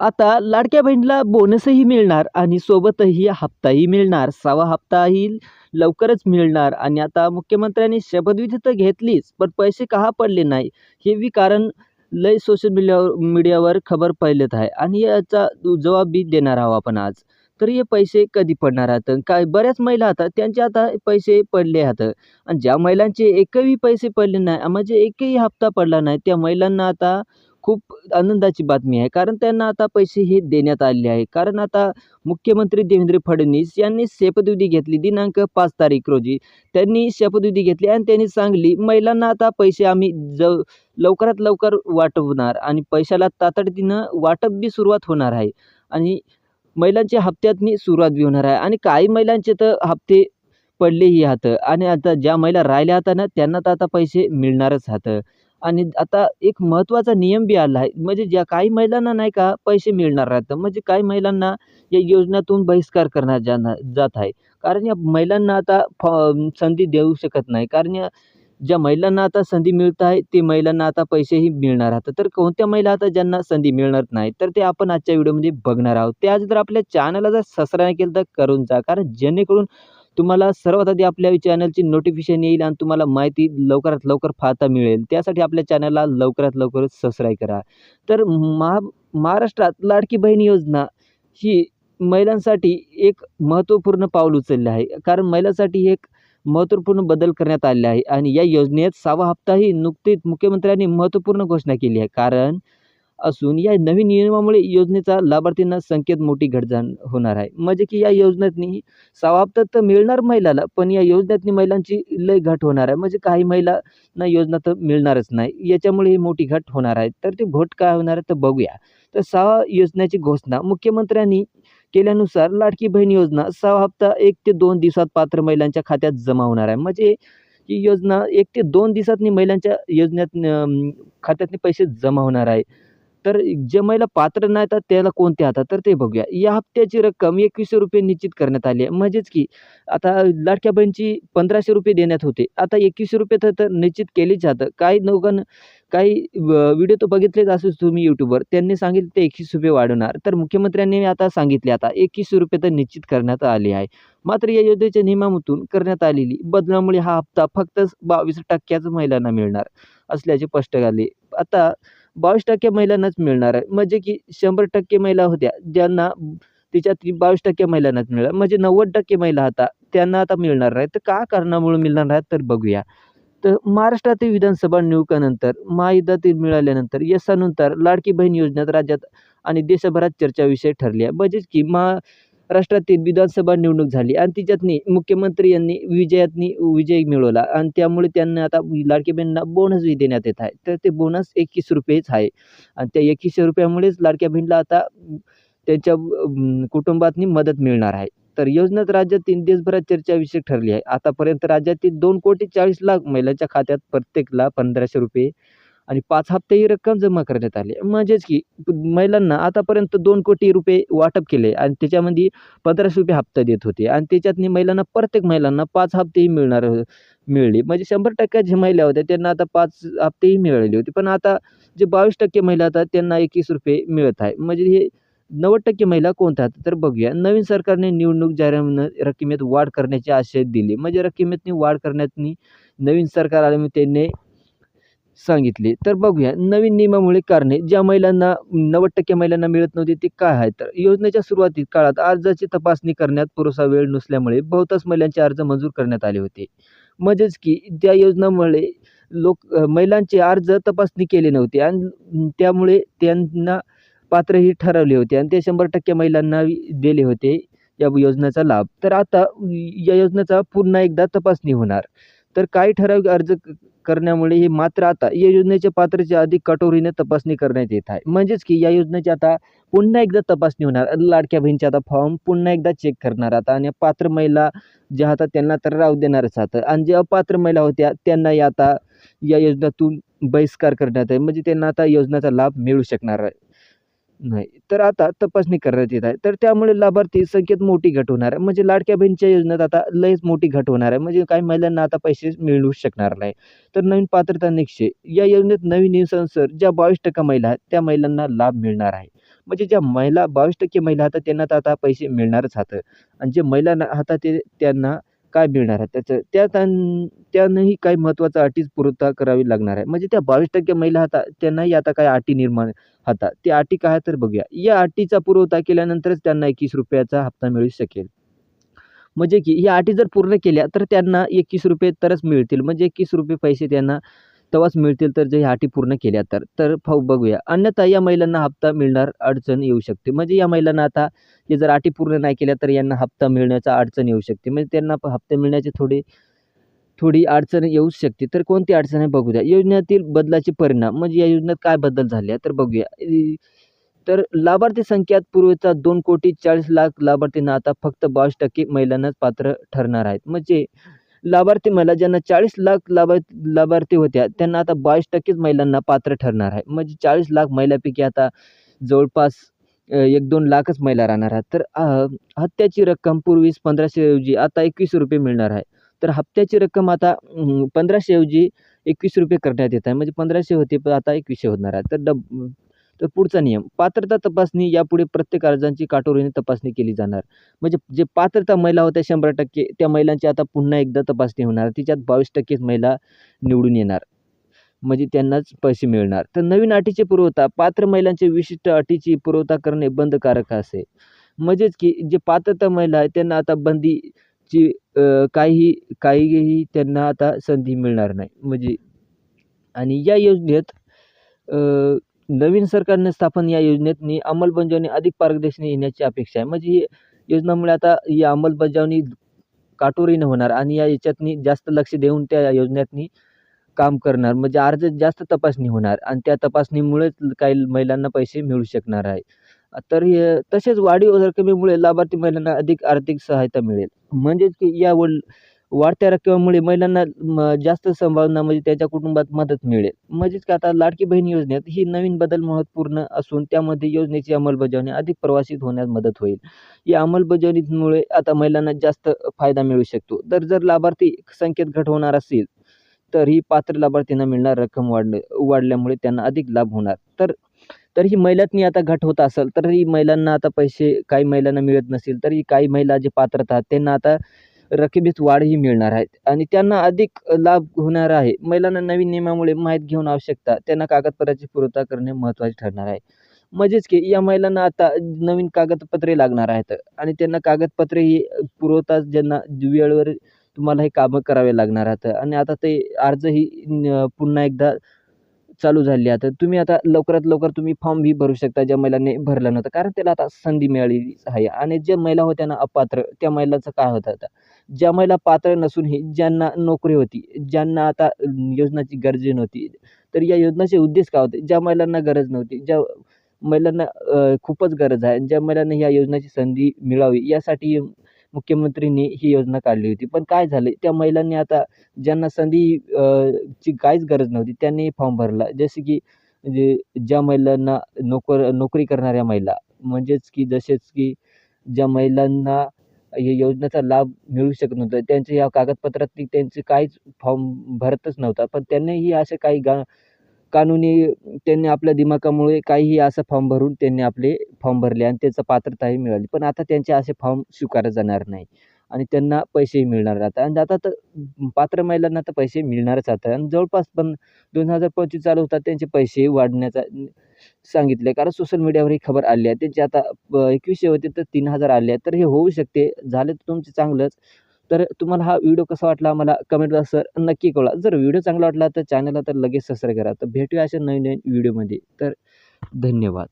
आता लाडक्या बहिणीला बोनसही मिळणार आणि सोबतही हप्ताही मिळणार. सहावा हप्ताही लवकरच मिळणार. आणि आता मुख्यमंत्र्यांनी शपथविधी तर घेतलीच पण पैसे का पडले नाही? हे बी कारण लय सोशल मीडियावर मीडियावर खबर पहिलेत आहे. आणि याचा जबाब बी देणार आहोत आपण आज. तर हे पैसे कधी पडणार आहेत? काय बऱ्याच महिला आता त्यांचे आता पैसे पडले आहेत. आणि ज्या महिलांचे एकही पैसे पडले नाही म्हणजे एकही हप्ता पडला नाही त्या महिलांना आता खूप आनंदाची बातमी आहे. कारण त्यांना आता पैसे हे देण्यात आलेले आहे. कारण आता मुख्यमंत्री देवेंद्र फडणवीस यांनी शपथविधी घेतली दिनांक पाच तारीख रोजी. त्यांनी शपथविधी घेतली आणि त्यांनी सांगली महिलांना आता पैसे आम्ही ज लवकरात लवकर वाटवणार आणि पैशाला तातडीनं वाटप बी सुरुवात होणार आहे. आणि महिलांच्या हप्त्यातनी सुरुवात बी होणार आहे. आणि काही महिलांचे तर हप्ते पडलेही आहेत आणि आता ज्या महिला राहिल्या आहेत ना त्यांना तर आता पैसे मिळणारच आहेत आणि आता एक महत्त्वाचा नियम बी आला आहे. म्हणजे ज्या काही महिलांना नाही का पैसे मिळणार राहतं म्हणजे काही महिलांना या योजनेतून बहिष्कार करण्यात जाणार जात आहे. कारण या महिलांना आता फॉ संधी देऊ शकत नाही. कारण या ज्या महिलांना आता संधी मिळत आहे ते महिलांना आता पैसेही मिळणार आहेत. तर कोणत्या महिला आता ज्यांना संधी मिळणार नाही तर ते आपण आजच्या व्हिडिओमध्ये बघणार आहोत. ते आज जर आपल्या चॅनलला जर सबस्क्राईब नाही केलं तर करून जा. कारण जेणेकरून तुम्हाला सर्वात आधी आपल्या चॅनलची नोटिफिकेशन येईल आणि तुम्हाला माहिती लवकरात लवकर पाहता मिळेल. त्यासाठी आपल्या चॅनलला लवकरात लवकर सबस्क्राईब करा. तर महा महाराष्ट्रात लाडकी बहीण योजना ही महिलांसाठी एक महत्त्वपूर्ण पाऊल उचलले आहे. कारण महिलांसाठी एक महत्त्वपूर्ण बदल करण्यात आले आहे. आणि या योजनेत सहावा हप्ताही नुकतीच मुख्यमंत्र्यांनी महत्त्वपूर्ण घोषणा केली आहे. कारण असून या नवीन नियमामुळे योजनेचा लाभार्थींना संख्येत मोठी घटजाण होणार आहे. म्हणजे की या योजनेतनी सहावा हप्ता तर मिळणार महिलाला पण या योजनेतनी महिलांची लय घट होणार आहे. म्हणजे काही महिलांना योजना तर मिळणारच नाही. याच्यामुळे ही मोठी घट होणार आहे. तर ते घट काय होणार आहे तर बघूया. तर सहा योजनेची घोषणा. मुख्यमंत्र्यांनी केल्यानुसार लाडकी बहीण योजना सहा हप्ता एक ते दोन दिवसात पात्र महिलांच्या खात्यात जमा होणार आहे. म्हणजे ही योजना एक ते दोन दिवसातनी महिलांच्या योजनेत खात्यातनी पैसे जमा होणार आहे. तर जे महिला पात्र नाही तर त्याला कोणते आता तर ते बघूया. या हप्त्याची रक्कम एकवीसशे रुपये निश्चित करण्यात आली आहे. म्हणजेच की आता लाडक्या बहिणीची पंधराशे रुपये देण्यात होते. आता एकवीसशे रुपये तर तर निश्चित केलीच जातं काही लोकांना काही व्हिडिओ तर बघितलेच असेल तुम्ही यूट्यूबवर. त्यांनी सांगितले ते एकवीस रुपये वाढवणार. तर मुख्यमंत्र्यांनी आता सांगितले आता एकवीसशे रुपये तर निश्चित करण्यात आले आहे. मात्र या योजनेच्या नियमामधून करण्यात आलेली बदलामुळे हा हप्ता फक्त बावीस टक्क्याच महिलांना मिळणार असल्याचे स्पष्ट झाले. आता बावीस टक्के महिलांनाच मिळणार आहे. म्हणजे की शंभर टक्के महिला होत्या ज्यांना त्याच्यात बावीस टक्के महिलांनाच मिळणार. म्हणजे नव्वद टक्के महिला आता त्यांना आता मिळणार आहे तर का कारणामुळे मिळणार आहेत तर बघूया. तर महाराष्ट्रातील विधानसभा निवडणुकानंतर महायुद्धातील मिळाल्यानंतर यशानंतर लाडकी बहीण योजनेत राज्यात आणि देशभरात चर्चा विषय ठरली आहे. म्हणजेच की राष्ट्रातील विधानसभा निवडणूक झाली. आणि तिच्यातनी मुख्यमंत्री यांनी विजयातनी विजय मिळवला. आणि त्यामुळे त्यांना आता लाडकी बहिणींना बोनसही देण्यात येत आहे. तर ते बोनस एकवीस रुपयेच आहे. आणि त्या एकवीसशे रुपयामुळेच लाडक्या बहिणीला आता त्यांच्या कुटुंबातनी मदत मिळणार आहे. तर योजनेत राज्यातील देशभरात चर्चा विषय ठरली आहे. आतापर्यंत राज्यातील दोन कोटी चाळीस लाख महिलांच्या खात्यात प्रत्येकला पंधराशे रुपये आणि पाच हप्ते ही रक्कम जमा करण्यात आली. म्हणजेच की महिलांना आतापर्यंत दोन कोटी रुपये वाटप केले आणि त्याच्यामध्ये पंधराशे रुपये हप्ता देत होते. आणि त्याच्यातनी महिलांना प्रत्येक महिलांना पाच हप्तेही मिळणार मिळले. म्हणजे शंभर टक्क्या जे महिला होत्या त्यांना आता पाच हप्तेही मिळाले होते. पण आता जे बावीस टक्के महिला आता त्यांना एकवीस रुपये मिळत आहे. म्हणजे हे नव्वद टक्के महिला कोणत्या आहेत? तर बघूया. नवीन सरकारने निवडणूक जाहीर रकमेत वाढ करण्याची आशय दिली. म्हणजे रकमेतनी वाढ करण्यातनी नवीन सरकार आल्यामुळे त्यांनी सांगितले. तर बघूया नवीन नियमामुळे कारणे ज्या महिलांना नव्वद टक्के महिलांना मिळत नव्हती ते काय आहे तर योजनेच्या सुरुवातीत काळात अर्जाची तपासणी करण्यात पुरेसा वेळ नसल्यामुळे बहुतांश महिलांचे अर्ज मंजूर करण्यात आले होते. म्हणजेच की त्या योजनामुळे लोक महिलांचे अर्ज तपासणी केले नव्हते आणि त्यामुळे त्यांना पात्रही ठरवले होते आणि ते शंभर टक्के महिलांना दिले होते या योजनेचा लाभ. तर आता या योजनेचा पुन्हा एकदा तपासणी होणार. तर काही ठराविक अर्ज करण्यामुळे हे मात्र आता या योजनेच्या पात्राची अधिक कठोरीने तपासणी करण्यात येत आहे. म्हणजेच की या योजनेची आता पुन्हा एकदा तपासणी होणार. लाडक्या बहिणीचे आता फॉर्म पुन्हा एकदा चेक करणार आता आणि पात्र महिला ज्या होतात त्यांना तर राहू देणारच आता. आणि जे अपात्र महिला होत्या त्यांनाही आता या योजनेतून बहिष्कार करण्यात आहे म्हणजे त्यांना आता योजनेचा लाभ मिळू शकणार आहे. नाही. तर आता तपासणी करण्यात येत आहे. तर त्यामुळे लाभार्थी संख्येत मोठी घट होणार आहे. म्हणजे लाडक्या बहिणीच्या योजनेत आता लयच मोठी घट होणार आहे. म्हणजे काही महिलांना आता पैसे मिळू शकणार नाही. तर नवीन पात्रता निश्चय. या योजनेत नवीन नियमानुसार ज्या बावीस टक्के महिला आहेत त्या महिलांना लाभ मिळणार आहे. म्हणजे ज्या महिला बावीस टक्के महिला हातात त्यांना तर आता पैसे मिळणारच हातं आणि जे महिला हातात ते त्यांना काय मिळणार आहे? त्याचं त्या त्यां त्यांनाही काही महत्त्वाच्या अटीच पूर्तता करावी लागणार आहे. म्हणजे त्या बावीस टक्के महिला हातात त्यांनाही आता काही अटी निर्माण हातात त्या अटी काय तर बघूया. या अटीचा पुरवठा केल्यानंतरच त्यांना एकवीस रुपयाचा हप्ता मिळू शकेल. म्हणजे की या अटी जर पूर्ण केल्या तर त्यांना एकवीस रुपये तरच मिळतील. म्हणजे एकवीस रुपये पैसे त्यांना तेव्हाच मिळतील तर जे ह्या अटी पूर्ण केल्या तर तर फाऊ बघूया. अन्यथा या महिलांना हप्ता मिळणार अडचण येऊ शकते. म्हणजे या महिलांना आता हे जर अटी पूर्ण नाही केल्या तर यांना हप्ता मिळण्याचा अडचण येऊ शकते. म्हणजे त्यांना हप्ते मिळण्याचे थोडे थोडी अडचण येऊ शकते. तर कोणती अडचण आहे बघू द्या योजनेतील बदलाचे परिणाम. म्हणजे या योजनेत काय बदल झाले तर बघूया. तर लाभार्थी संख्यात पूर्वीचा दोन कोटी चाळीस लाख लाभार्थींना आता फक्त बावीस टक्के महिलांनाच पात्र ठरणार आहेत. म्हणजे लाभार्थी महिला ज्यांना चाळीस लाख लाभा लाभार्थी होत्या त्यांना आता बावीस टक्केच महिलांना पात्र ठरणार आहे. म्हणजे चाळीस लाख महिलापैकी आता जवळपास एक दोन लाखच महिला राहणार आहेत. तर हप्त्याची रक्कम पूर्वीच पंधराशेऐवजी आता एकवीस रुपये मिळणार आहे. तर हप्त्याची रक्कम आता पंधराशेऐवजी एकवीस रुपये करण्यात येत आहे. म्हणजे पंधराशे होते पण आता एकवीसशे होणार आहे. तर डब तर पुढचा नियम पात्रता तपासणी यापुढे प्रत्येक अर्जांची काटोरीने तपासणी केली जाणार. म्हणजे जे पात्रता महिला होत्या शंभर टक्के त्या महिलांची आता पुन्हा एकदा तपासणी होणार. तिच्यात बावीस टक्केच महिला निवडून येणार. म्हणजे त्यांनाच पैसे मिळणार. तर नवीन अटीचे पुरवठा पात्र महिलांचे विशिष्ट अटीची पुरवठा करणे बंधकारक असे. म्हणजेच की जे पात्रता महिला आहे त्यांना आता बंदीची काही काहीही त्यांना आता संधी मिळणार नाही. म्हणजे आणि या योजनेत नवीन सरकारने स्थापन या योजनेतनी अंमलबजावणी अधिक पारदर्शनी येण्याची अपेक्षा आहे. म्हणजे ही योजनामुळे आता ही अंमलबजावणी काटोरीनं होणार आणि या याच्यातनी जास्त लक्ष देऊन त्या योजनेतनी काम करणार. म्हणजे अर्ज जास्त तपासणी होणार आणि त्या तपासणीमुळेच काही महिलांना पैसे मिळू शकणार आहे. तर हे तसेच वाढीव रकमेमुळे लाभार्थी महिलांना अधिक आर्थिक सहायता मिळेल. म्हणजेच की या वड वाढत्या रकमेमुळे महिलांना म जास्त संभावना म्हणजे त्यांच्या कुटुंबात मदत मिळेल. म्हणजेच की आता लाडकी बहीण योजनेत ही नवीन बदल महत्त्वपूर्ण असून त्यामध्ये योजनेची अंमलबजावणी अधिक प्रवासित होण्यास मदत होईल. या अंमलबजावणीमुळे आता महिलांना जास्त फायदा मिळू शकतो. तर जर लाभार्थी संख्येत घट होणार असेल तर ही पात्र लाभार्थींना मिळणार रक्कम वाढ वाढल्यामुळे त्यांना अधिक लाभ होणार. तर तर ही महिलांनी आता घट होत असेल तर ही महिलांना आता पैसे काही महिलांना मिळत नसेल तरी काही महिला जे पात्रता आहेत त्यांना आता रकमेत वाढही मिळणार आहेत. आणि त्यांना अधिक लाभ होणार आहे. महिलांना नवीन नियमामुळे माहीत घेऊन आवश्यकता त्यांना कागदपत्राची पूर्तता करणे महत्त्वाचे ठरणार आहे. म्हणजेच की या महिलांना आता नवीन कागदपत्रे लागणार आहेत आणि त्यांना कागदपत्रे ही पुरवताच ज्यांना वेळेवर तुम्हाला हे कामं करावे लागणार आहेत. आणि आता ते अर्जही पुन्हा एकदा चालू झाली आता तुम्ही आता लवकरात लवकर तुम्ही फॉर्म भरू शकता ज्या महिलांनी भरला नव्हता. कारण त्याला आता संधी मिळालेली आहे. आणि ज्या महिला होत्या ना अपात्र त्या महिलाचं काय होतं आता? ज्या महिला पात्र नसूनही ज्यांना नोकरी होती ज्यांना आता योजनाची गरज नव्हती तर या योजनेचे उद्देश काय होते? ज्या महिलांना गरज नव्हती ज्या महिलांना खूपच गरज आहे ज्या महिलांना या योजनाची संधी मिळावी यासाठी मुख्यमंत्र्यांनी ही योजना काढली होती. पण काय झालं? त्या महिलांनी आता ज्यांना संधी ची काहीच गरज नव्हती त्यांनी फॉर्म भरला. जसे की म्हणजे ज्या महिलांना नोकर नोकरी करणाऱ्या महिला म्हणजेच की जसेच की ज्या महिलांना योजनेचा लाभ मिळू शकत नव्हता. त्यांच्या या कागदपत्रात त्यांचे काहीच फॉर्म भरतच नव्हता. पण त्यांनीही असे काही गा कानुनी त्यांनी आपल्या दिमाकामुळे काहीही असं फॉर्म भरून त्यांनी आपले फॉर्म भरले आणि त्याचं पात्रताही मिळाली. पण आता त्यांचे असे फॉर्म स्वीकारले जाणार नाही. आणि त्यांना पैसेही मिळणार आता आणि आता तर पात्र महिलांना तर पैसे मिळणारच आता. आणि जवळपास पण दोन हजार पंचवीस चालू होतात त्यांचे पैसे वाढण्याचा सांगितले कारण सोशल मीडियावर ही खबर आली आहे. त्यांची आता एकवीसशे होते तर तीन हजार आले आहेत. तर हे होऊ शकते. झाले तर तुमचे चांगलंच. तर तुम्हाला हा व्हिडिओ कसा वाटला मला कमेंट सर नक्की कळवा. जर व्हिडिओ चांगला वाटला तर चॅनलला तर लगेच सबस्क्राईब करा. तर भेटूया अशा नवीन नवीन व्हिडिओमध्ये तर धन्यवाद.